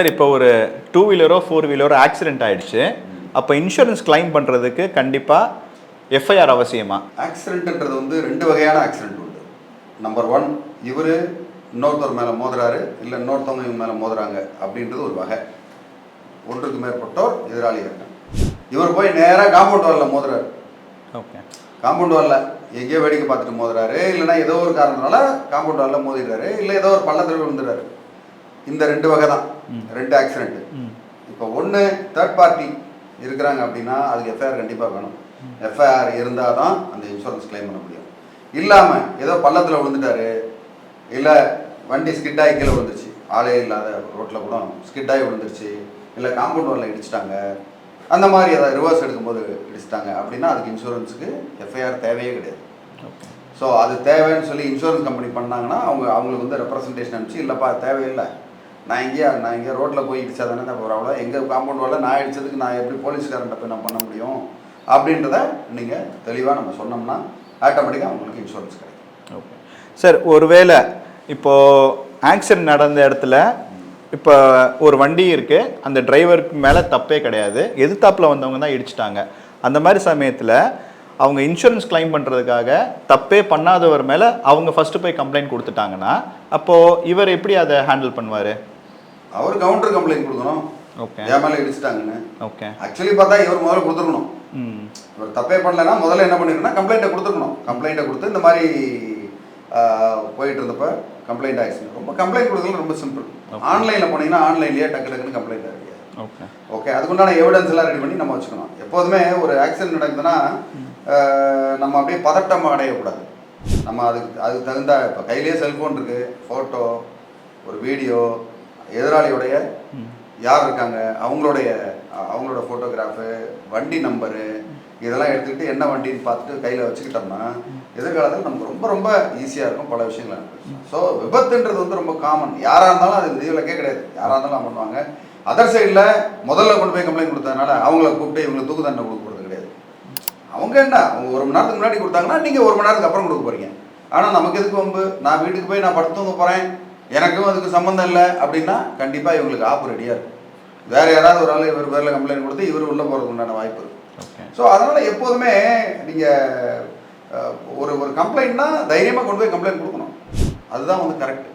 Sir இப்போ ஒரு two வீலரோ ஃபோர் வீலரோ ஆக்சிடென்ட் ஆயிடுச்சு. அப்போ இன்சூரன்ஸ் கிளைம் பண்ணுறதுக்கு கண்டிப்பாக எஃப்ஐஆர் அவசியமா? ஆக்சிடென்ட்ன்றது வந்து ரெண்டு வகையான ஆக்சிடென்ட் உண்டு. நம்பர் ஒன் இவர் இன்னொருத்தர் மேலே மோதுறாரு இல்லை இன்னொருத்தவங்க இவங்க மேலே மோதுறாங்க அப்படின்றது ஒரு வகை. ஒன்றுக்கு மேற்பட்டோர் எதிராளிகள் இவர் போய் நேராக காம்பவுண்ட் வாலில் மோதுறாரு. ஓகே. காம்பவுண்ட் வாலில் எங்கேயோ வேடிக்கை பார்த்துட்டு மோதுறாரு. இல்லைன்னா ஏதோ ஒரு காரணத்தினால காம்பவுண்ட் வாலில் மோதிடுறாரு. இல்லை ஏதோ ஒரு பள்ளத்தில் விழுந்துறாரு இந்த ரெண்டு வகை தான். ரெண்டு ஆக்சிடென்ட் இப்போ ஒன்று தேர்ட் பார்ட்டி இருக்கிறாங்க அப்படின்னா அதுக்கு எஃப்ஐஆர் கண்டிப்பாக வேணும். எஃப்ஐஆர் இருந்தால் தான் அந்த இன்சூரன்ஸ் கிளைம் பண்ண முடியும். இல்லாமல் ஏதோ பள்ளத்தில் விழுந்துட்டாரு. இல்லை வண்டி ஸ்கிட் ஆகி கீழே விழுந்துருச்சு. ஆளே இல்லாத ரோட்டில் கூட ஸ்கிட் ஆகி விழுந்துருச்சு. இல்லை காம்பவுண்ட் வாலில் இடிச்சிட்டாங்க. அந்த மாதிரி ஏதாவது ரிவர்ஸ் எடுக்கும்போது இடிச்சிட்டாங்க அப்படின்னா அதுக்கு இன்சூரன்ஸுக்கு எஃப்ஐஆர் தேவையே கிடையாது. ஸோ அது தேவைன்னு சொல்லி இன்சூரன்ஸ் கம்பெனி பண்ணாங்கன்னா அவங்க அவங்களுக்கு வந்து ரெப்ரசன்டேஷன் அனுப்பிச்சு இல்லைப்பா தேவையில்லை. நான் எங்கேயா நான் இங்கே ரோட்டில் போய் இடிச்சா தானே தான் அவ்வளோ எங்கள் காம்பவுண்ட் வரல நான் இடிச்சதுக்கு நான் எப்படி போலீஸ்காரன்ட்ட போய் நான் பண்ண முடியும்? அப்படின்றத நீங்கள் தெளிவாக நம்ம சொன்னோம்னா ஆட்டோமேட்டிக்காக உங்களுக்கு இன்சூரன்ஸ் கிடைக்கும். ஓகே சார் ஒருவேளை இப்போது ஆக்சிடென்ட் நடந்த இடத்துல இப்போ ஒரு வண்டி இருக்குது அந்த டிரைவருக்கு மேலே தப்பே கிடையாது. எதிர்த்தாப்பில் வந்தவங்க தான் இடிச்சிட்டாங்க. அந்த மாதிரி சமயத்தில் அவங்க இன்சூரன்ஸ் கிளைம் பண்ணுறதுக்காக தப்பே பண்ணாதவர் மேலே அவங்க ஃபஸ்ட்டு போய் கம்ப்ளைண்ட் கொடுத்துட்டாங்கன்னா அப்போது இவர் எப்படி அதை ஹேண்டில் பண்ணுவார்? அவர் கவுண்டர் கம்ப்ளைண்ட் கொடுக்கணும். ஓகே என் மேலே இடிச்சிட்டாங்கன்னு. ஓகே ஆக்சுவலி பார்த்தா இவர் முதல்ல கொடுத்துருக்கணும். ம். இவர் தப்பே பண்ணலைன்னா முதல்ல என்ன பண்ணிருக்கணும் கம்ப்ளைண்ட்டை கொடுத்துருக்கணும். கம்ப்ளைண்ட்டை கொடுத்து இந்த மாதிரி போயிட்டு இருந்தப்ப கம்ப்ளைண்ட் ஆயிடுச்சு. ரொம்ப கம்ப்ளைண்ட் கொடுக்கறது ரொம்ப சிம்பிள். ஆன்லைனில் போனீங்கன்னா ஆன்லைன்லேயே டக்கு டக்குன்னு கம்ப்ளைண்ட் ஆகிடுது ஓகே ஓகே அதுக்குண்டான எவிடன்ஸ் எல்லாம் ரெடி பண்ணி நம்ம வச்சுக்கணும். எப்போதுமே ஒரு ஆக்சிடென்ட் நடக்குதுன்னா நம்ம அப்படியே பதட்டம் அடையக்கூடாது. நம்ம அதுக்கு அதுக்கு தகுந்த இப்போ கையிலேயே செல்ஃபோன் இருக்குது ஃபோட்டோ ஒரு வீடியோ எதிராளியுடைய யார் இருக்காங்க அவங்களுடைய அவங்களோட ஃபோட்டோகிராஃபு வண்டி நம்பரு இதெல்லாம் எடுத்துக்கிட்டு என்ன வண்டின்னு பார்த்துட்டு கையில் வச்சுக்கிட்டோம்னா எதிர்காலத்தில் நமக்கு ரொம்ப ரொம்ப ஈஸியாக இருக்கும் பல விஷயங்கள் ஸோ விபத்துன்றது வந்து ரொம்ப காமன் யாராக இருந்தாலும் அது விதிவிலக்கே கிடையாது யாராக இருந்தாலும் பண்ணுவாங்க அதர் சைடில் முதல்ல கொண்டு போய் கம்ப்ளைண்ட் கொடுத்ததுனால அவங்கள கூப்பிட்டு இவங்களுக்கு தூக்கு தண்டனை கொடுக்க போகிறது கிடையாது அவங்க என்ன? அவங்க ஒரு மணி நேரத்துக்கு முன்னாடி கொடுத்தாங்கன்னா நீங்கள் ஒரு மணி நேரத்துக்கு அப்புறம் கொடுக்க போறீங்க. ஆனால் நமக்கு எதுக்கு வம்பு? நான் வீட்டுக்கு போய் நான் படுத்து தூங்க போகிறேன் எனக்கும் அதுக்கு சம்மந்தம் இல்லை அப்படின்னா கண்டிப்பாக இவங்களுக்கு ஆப்பு ரெடியாக இருக்கும். வேற யாராவது ஒரு ஆள் இவர் பேரில் கம்ப்ளைண்ட் கொடுத்து இவர் உள்ளே போகிறதுக்கு உண்டான வாய்ப்பு இருக்கு. ஓகே ஸோ அதனால் எப்போதுமே நீங்கள் ஒரு ஒரு கம்ப்ளைண்ட்னா தைரியமாக கொண்டு போய் கம்ப்ளைண்ட் கொடுக்கணும். அதுதான் வந்து கரெக்ட்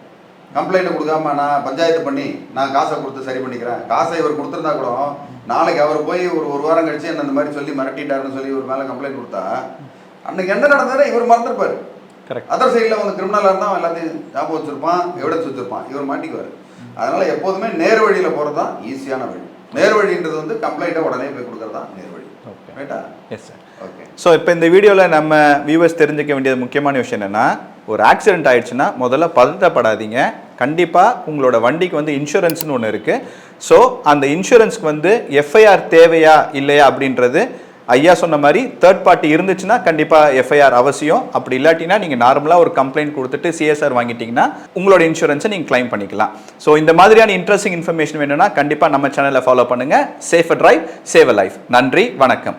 கம்ப்ளைண்ட் கொடுக்காம நான் பஞ்சாயத்து பண்ணி நான் காசை கொடுத்து சரி பண்ணிக்கிறேன். காசை இவர் கொடுத்துருந்தா கூட நாளைக்கு அவர் போய் ஒரு ஒரு வாரம் கழிச்சு என்ன இந்த மாதிரி சொல்லி மிரட்டிட்டாருன்னு சொல்லி இவர் மேலே கம்ப்ளைண்ட் கொடுத்தா அன்னைக்கு என்ன நடந்ததுன்னா இவர் மறந்துருப்பாரு. கரெக்ட் அதர் சைடில் வந்து கிரிமினலாக இருந்தால் எல்லாத்தையும் ஞாபகம் வச்சிருப்பான் எவிடன்ஸ் வச்சிருப்பான். இவர் மாட்டிக்குவார். அதனால எப்போதுமே நேர் வழியில் போகிறது தான் ஈஸியான வழி. நேர் வழின்றது வந்து கம்ப்ளைண்ட்டை உடனே போய் கொடுக்கறது தான் நேர் வழி. ஓகே ரைட்டா எஸ் சார் ஓகே ஸோ இப்போ இந்த வீடியோவில் நம்ம வியூவர்ஸ் தெரிஞ்சுக்க வேண்டியது முக்கியமான விஷயம் என்னென்னா ஒரு ஆக்சிடென்ட் ஆயிடுச்சுன்னா முதல்ல பதட்டப்படாதீங்க. கண்டிப்பாக உங்களோட வண்டிக்கு வந்து இன்சூரன்ஸ்னு ஒன்று இருக்குது ஸோ அந்த இன்சூரன்ஸ்க்கு வந்து எஃப்ஐஆர் தேவையா இல்லையா அப்படின்றது ஐயா சொன்ன மாதிரி தேர்ட் பார்ட்டி இருந்துச்சுன்னா கண்டிப்பாக எஃப்ஐஆர் அவசியம். அப்படி இல்லாட்டினா நீங்கள் நார்மலாக ஒரு கம்ப்ளைண்ட் கொடுத்துட்டு சிஎஸ்ஆர் வாங்கிட்டீங்கன்னா உங்களோட இன்சூரன்ஸை நீங்கள் க்ளைம் பண்ணிக்கலாம். ஸோ இந்த மாதிரியான இன்ட்ரெஸ்டிங் இன்ஃபர்மேஷன் வேணும்னா கண்டிப்பாக நம்ம சேனலை ஃபாலோ பண்ணுங்கள் சேஃப் ட்ரைவ் சேவ் லைஃப் நன்றி வணக்கம்.